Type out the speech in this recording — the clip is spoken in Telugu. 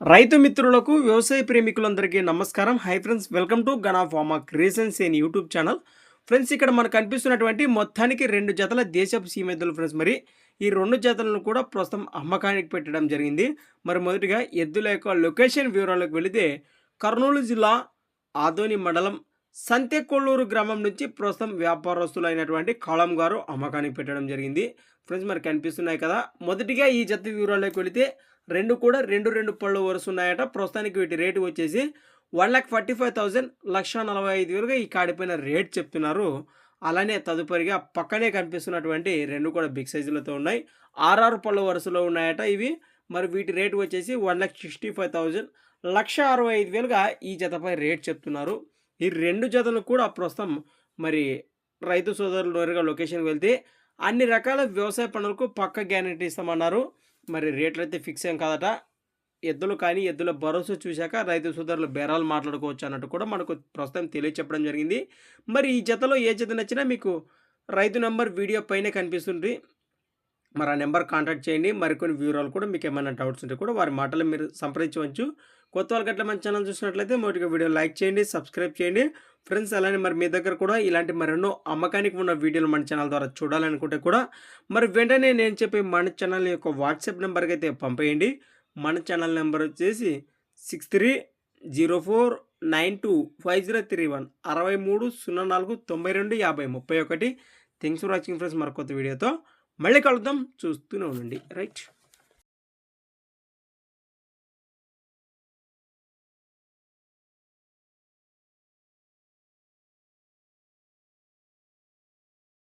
రైతు మిత్రులకు వ్యవసాయ ప్రేమికులందరికీ నమస్కారం. Hi friends welcome to Gana pharma creations in YouTube channel friends ఇక్కడ మనకు కనిపిస్తున్నటువంటి మొత్తానికి రెండు జతల దేశపు సీమెద్దులు ఫ్రెండ్స్ మరి ఈ రెండు జతలను కూడా ప్రస్తుతం అమ్మకానికి పెట్టడం జరిగింది. మరి మొదటిగా ఎద్దుల యొక్క లొకేషన్ వివరాలకు వెళితే కర్నూలు జిల్లా ఆదోని మండలం సంతెకొల్లూరు గ్రామం నుంచి ప్రస్తుతం వ్యాపారస్తులైనటువంటి కాళం గారు అమ్మకానికి పెట్టడం జరిగింది. ఫ్రెండ్స్ మరి కనిపిస్తున్నాయి కదా. మొదటిగా ఈ జత వివరాలకు వెళితే రెండు కూడా రెండు రెండు పళ్ళు వరుస ఉన్నాయట. ప్రస్తుతానికి వీటి రేటు వచ్చేసి one lakh forty five thousand లక్ష నలభై ఐదు వేలుగా ఈ కాడిపోయిన రేట్ చెప్తున్నారు. అలానే తదుపరిగా పక్కనే కనిపిస్తున్నటువంటి రెండు కూడా బిగ్ సైజులతో ఉన్నాయి. ఆర్ఆర్ పళ్ళు వరుసలో ఉన్నాయట ఇవి. మరి వీటి రేటు వచ్చేసి one lakh sixty five thousand లక్ష అరవై ఐదు వేలుగా ఈ జతపై రేట్ చెప్తున్నారు. ఈ రెండు జతలు కూడా ప్రస్తుతం మరి రైతు సోదరులు నేరుగా లొకేషన్కి వెళ్తే అన్ని రకాల వ్యవసాయ పనులకు పక్క గ్యారెంటీ ఇస్తామన్నారు. మరి రేట్లు అయితే ఫిక్స్ ఏం కాదట. ఎద్దులు కానీ ఎద్దుల భరోసా చూశాక రైతు సోదరులు బేరాలు మాట్లాడుకోవచ్చు అన్నట్టు కూడా మనకు ప్రస్తుతం తెలియచెప్పడం జరిగింది. మరి ఈ జతలో ఏ జత నచ్చినా మీకు రైతు నెంబర్ వీడియో పైన కనిపిస్తుంది. మరి ఆ నెంబర్ కాంటాక్ట్ చేయండి. మరికొన్ని వివరాలు కూడా మీకు ఏమైనా డౌట్స్ ఉంటే కూడా వారి మాటలు మీరు సంప్రదించవచ్చు. కొత్త వాళ్ళకి గట్ల మన ఛానల్ చూసినట్లయితే మొదటిగా వీడియో లైక్ చేయండి సబ్స్క్రైబ్ చేయండి. ఫ్రెండ్స్ అలానే మరి మీ దగ్గర కూడా ఇలాంటి మరెన్నో అమ్మకానికి ఉన్న వీడియోలు మన ఛానల్ ద్వారా చూడాలనుకుంటే కూడా మరి వెంటనే నేను చెప్పే మన ఛానల్ యొక్క వాట్సాప్ నెంబర్కి అయితే పంపేయండి. మన ఛానల్ నెంబర్ వచ్చేసి six three zero four nine two five zero three one అరవై మూడు సున్నా నాలుగు తొంభై రెండు యాభై ముప్పై ఒకటి. Thanks for watching friends. మరొక కొత్త వీడియోతో మళ్ళీ కలుద్దాం. చూస్తూనే ఉండండి. రైట్.